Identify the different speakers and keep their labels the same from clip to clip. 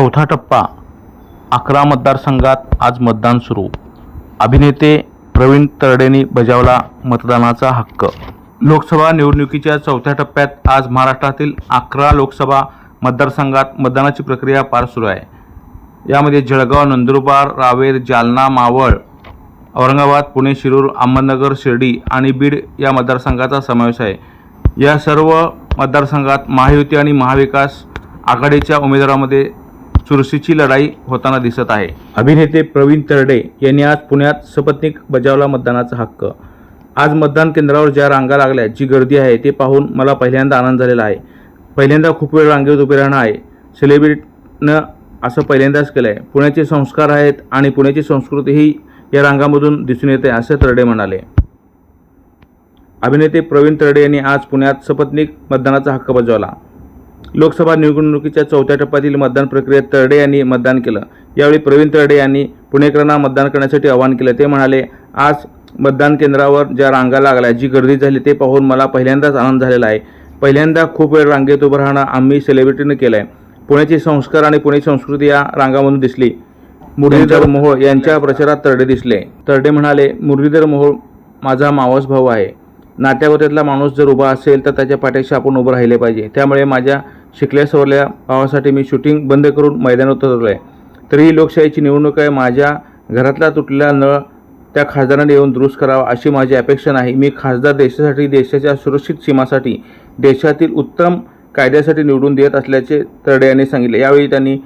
Speaker 1: चौथा टप्पा अकरा मतदारसंघात आज मतदान सुरू. अभिनेते प्रवीण तरडेंनी बजावला मतदानाचा हक्क. लोकसभा निवडणुकीच्या चौथ्या टप्प्यात आज महाराष्ट्रातील अकरा लोकसभा मतदारसंघात मतदानाची प्रक्रिया पार सुरू आहे. यामध्ये जळगाव नंदुरबार रावेर जालना मावळ औरंगाबाद पुणे शिरूर अहमदनगर शिर्डी आणि बीड या मतदारसंघाचा समावेश आहे. या सर्व मतदारसंघात महायुती आणि महाविकास आघाडीच्या उमेदवारामध्ये चुरशीची लढाई होताना दिसत आहे. अभिनेते प्रवीण तरडे यांनी आज पुण्यात सपत्नीक बजावला मतदानाचा हक्क. आज मतदान केंद्रावर ज्या रांगा लागल्या जी गर्दी आहे ते पाहून मला पहिल्यांदा आनंद झालेला आहे. पहिल्यांदा खूप वेळ रांगेत उभे राहणं आहे. सेलिब्रिटीनं असं पहिल्यांदाच केलं आहे पुण्याचे संस्कार आहेत आणि पुण्याची संस्कृतीही या रांगामधून दिसून येते असे तरडे म्हणाले. अभिनेते प्रवीण तरडे यांनी आज पुण्यात सपत्नीक मतदानाचा हक्क बजावला. लोकसभा निवडणुकीच्या चौथ्या टप्प्यातील मतदान प्रक्रियेत तरडे यांनी मतदान केलं. यावेळी प्रवीण तरडे यांनी पुणेकरांना मतदान करण्यासाठी आवाहन केलं. ते म्हणाले आज मतदान केंद्रावर ज्या रांगा लागल्या जी गर्दी झाली ते पाहून मला पहिल्यांदाच आनंद झालेला आहे. पहिल्यांदा खूप वेळ रांगेत उभं राहणं आम्ही सेलिब्रिटीनं केलं आहे पुण्याचे संस्कार आणि पुणे संस्कृती या रांगामधून दिसली. मुरलीधर मोहोळ यांच्या प्रचारात तरडे दिसले. तरडे म्हणाले मुरलीधर मोहोळ माझा मावस भाऊ आहे. नात्यावरतला माणूस जर उभा असेल तर त्याच्या पाठीशी आपण उभं राहिले पाहिजे. त्यामुळे माझ्या शिकल्या सवरल्या भावासाठी मी शूटिंग बंद करून मैदानात उतरलो आहे तरीही लोकशाहीची निवडणूक आहे. माझ्या घरातला तुटलेला नळ त्या खासदाराने येऊन दुरुस्त करावा अशी माझी अपेक्षा नाही. मी खासदार देशासाठी देशाच्या सुरक्षित सीमासाठी देशातील उत्तम कायद्यासाठी निवडून देत असल्याचे तरडे यांनी सांगितले. यावेळी त्यांनी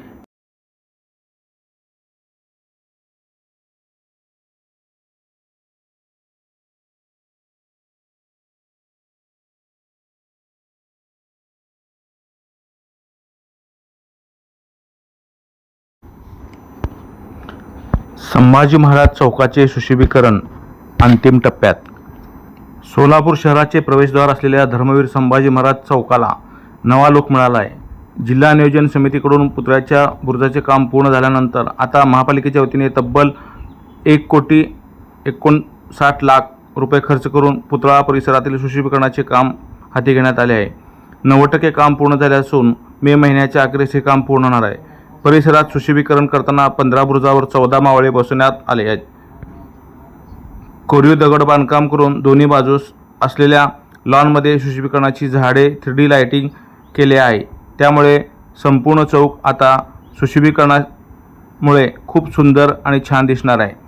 Speaker 1: संभाजी महाराज चौकाचे सुशोभीकरण अंतिम टप्प्यात. सोलापूर शहराचे प्रवेशद्वार असलेल्या धर्मवीर संभाजी महाराज चौकाला नवा लोक मिळाला आहे जिल्हा नियोजन समितीकडून पुतळ्याच्या बुरुजाचे काम पूर्ण झाल्यानंतर आता महापालिकेच्या वतीने तब्बल एक कोटी एकोणसाठ लाख रुपये खर्च करून पुतळा परिसरातील सुशोभीकरणाचे काम हाती घेण्यात आले आहे. नव्वद टक्के काम पूर्ण झाले असून मे महिन्याच्या अखेरीस हे काम पूर्ण होणार आहे. परिसरात सुशोभीकरण करताना पंधरा बुरुजावर चौदा मावळे बसवण्यात आले आहेत. कोरीव दगड बांधकाम करून दोन्ही बाजूस असलेल्या लॉनमध्ये सुशोभीकरणाची झाडे थ्री डी लाईटिंग केले आहे. त्यामुळे संपूर्ण चौक आता सुशोभीकरणामुळे खूप सुंदर आणि छान दिसणार आहे.